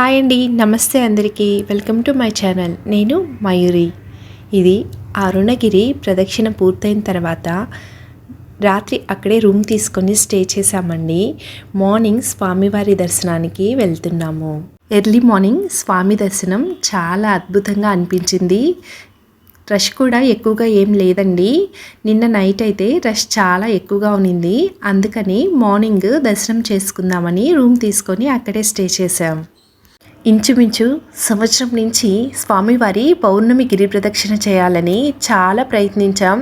Hi అండి నమస్తే అందరికీ. Welcome to my channel. నేను మయూరి. ఇది అరుణగిరి ప్రదక్షిణ పూర్తయిన తర్వాత రాత్రి అక్కడే రూమ్ తీసుకొని స్టే చేశామండి. మార్నింగ్ స్వామివారి దర్శనానికి వెళ్తున్నాము. ఎర్లీ మార్నింగ్ స్వామి దర్శనం చాలా అద్భుతంగా అనిపించింది. రష్ కూడా ఎక్కువగా ఏం లేదండి. నిన్న నైట్ అయితే రష్ చాలా ఎక్కువగా ఉన్నింది. అందుకని మార్నింగ్ దర్శనం చేసుకుందామని రూమ్ తీసుకొని అక్కడే స్టే చేసాం ఇంచుమించు సంవత్సరం నుంచి స్వామివారి పౌర్ణమి గిరి ప్రదక్షిణ చేయాలని చాలా ప్రయత్నించాం.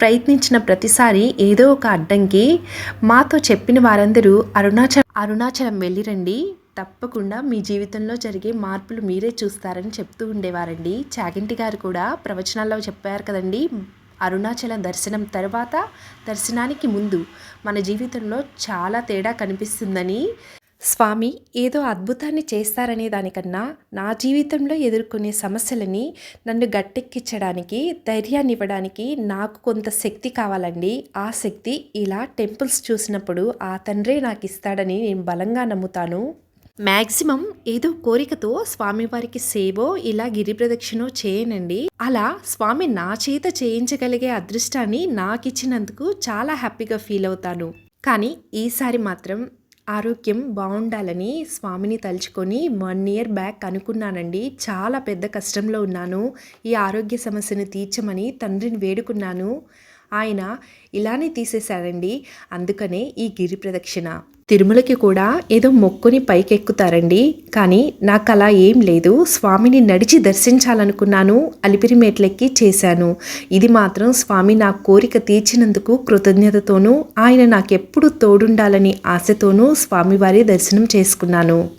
ప్రయత్నించిన ప్రతిసారి ఏదో ఒక అడ్డంకి మాతో చెప్పిన వారందరూ అరుణాచల్ అరుణాచలం వెళ్ళిరండి. తప్పకుండా మీ జీవితంలో జరిగే మార్పులు మీరే చూస్తారని చెప్తూ ఉండేవారండి. చాగింటి గారు కూడా ప్రవచనాల్లో చెప్పారు కదండి అరుణాచలం దర్శనం తర్వాత దర్శనానికి ముందు మన జీవితంలో చాలా తేడా కనిపిస్తుందని స్వామి ఏదో అద్భుతాన్ని చేస్తారనే దానికన్నా నా జీవితంలో ఎదుర్కొనే సమస్యలని నన్ను గట్టెక్కించడానికి ధైర్యాన్ని ఇవ్వడానికి నాకు కొంత శక్తి కావాలండి. ఆ శక్తి ఇలా టెంపుల్స్ చూసినప్పుడు ఆ తండ్రే నాకు ఇస్తాడని నేను బలంగా నమ్ముతాను. మ్యాక్సిమం ఏదో కోరికతో స్వామివారికి సేవో ఇలా గిరి ప్రదక్షిణో చేయనండి. అలా స్వామి నా చేత చేయించగలిగే అదృష్టాన్ని నాకిచ్చినందుకు చాలా హ్యాపీగా ఫీల్ అవుతాను. కానీ ఈసారి మాత్రం ఆరోగ్యం బాగుండాలని స్వామిని తలుచుకొని వన్ ఇయర్ బ్యాక్ అనుకున్నానండి. చాలా పెద్ద కష్టంలో ఉన్నాను. ఈ ఆరోగ్య సమస్యను తీర్చమని తండ్రిని వేడుకున్నాను. ఆయన ఇలానే తీసేశారండి. అందుకనే ఈ గిరి ప్రదక్షిణ. తిరుమలకి కూడా ఏదో మొక్కుని పైకెక్కుతారండి. కానీ నాకు అలా ఏం లేదు. స్వామిని నడిచి దర్శించాలనుకున్నాను. అలిపిరిమేట్లెక్కి చేశాను. ఇది మాత్రం స్వామి నా కోరిక తీర్చినందుకు కృతజ్ఞతతోనూ ఆయన నాకెప్పుడు తోడుండాలని ఆశతోనూ స్వామివారి దర్శనం చేసుకున్నాను.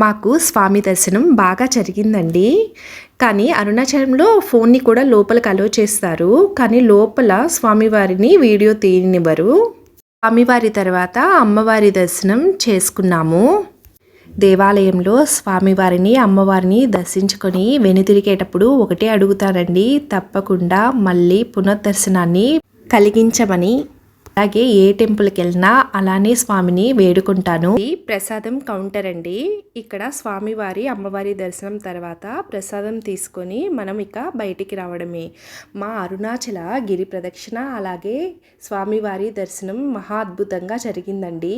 మాకు స్వామి దర్శనం బాగా జరిగిందండి. కానీ అరుణాచలంలో ఫోన్ని కూడా లోపలికి అలో చేస్తారు. కానీ లోపల స్వామివారిని వీడియో తీయనివ్వరు. స్వామివారి తర్వాత అమ్మవారి దర్శనం చేసుకున్నాము. దేవాలయంలో స్వామివారిని అమ్మవారిని దర్శించుకొని వెనుతిరిగేటప్పుడు ఒకటే అడుగుతారండి తప్పకుండా మళ్ళీ పునర్దర్శనాన్ని కలిగించమని. అలాగే ఏ టెంపుల్కి వెళ్ళినా అలానే స్వామిని వేడుకుంటాను. ఈ ప్రసాదం కౌంటర్ అండి. ఇక్కడ స్వామివారి అమ్మవారి దర్శనం తర్వాత ప్రసాదం తీసుకొని మనం ఇక బయటికి రావడమే. మా అరుణాచల గిరి ప్రదక్షిణ అలాగే స్వామివారి దర్శనం మహా అద్భుతంగా జరిగిందండి.